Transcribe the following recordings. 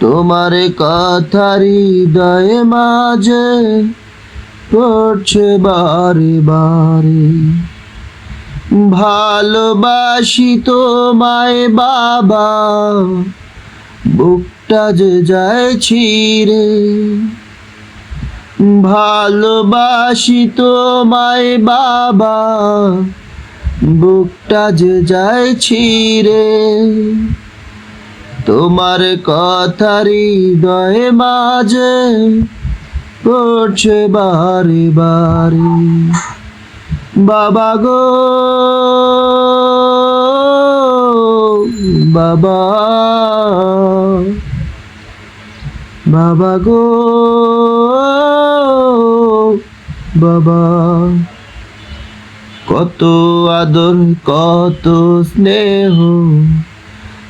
তোমার কথা হৃদয় মাঝে পড়ছে বারে বারে। ভালোবাসি তোমায় বাবা, বুকটা যে যায় ছিঁড়ে। ভালোবাসি তোমায় বাবা, বুকটা যে যায় ছিঁড়ে। তোমার কথা হৃদয় মাঝে পড়ছে বারে বারে। বাবা গো, বাবা বাবা গো, বাবা। কত আদর, কত স্নেহ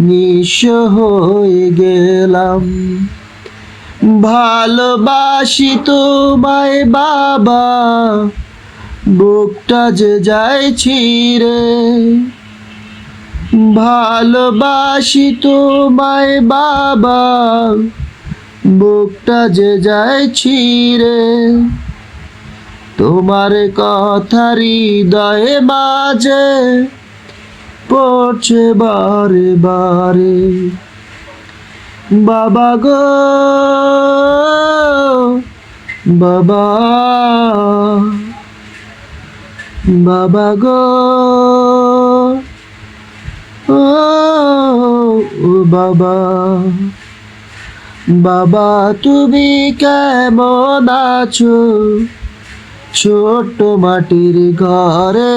নিঃস্ব হয়ে গেলাম। ভালোবাসি তোমায় বাবা, বুকটা যে যায় ছিঁড়ে। ভালোবাসি তোমায় বাবা, বুকটা যে যায় ছিঁড়ে। তোমার কথা হৃদয়ে মাঝে পড়ছে বারে বারে। বাবা গো, বাবা বাবা গো, ও বাবা বাবা তুমি কেমন আছো? ছোট্ট মাটির ঘরে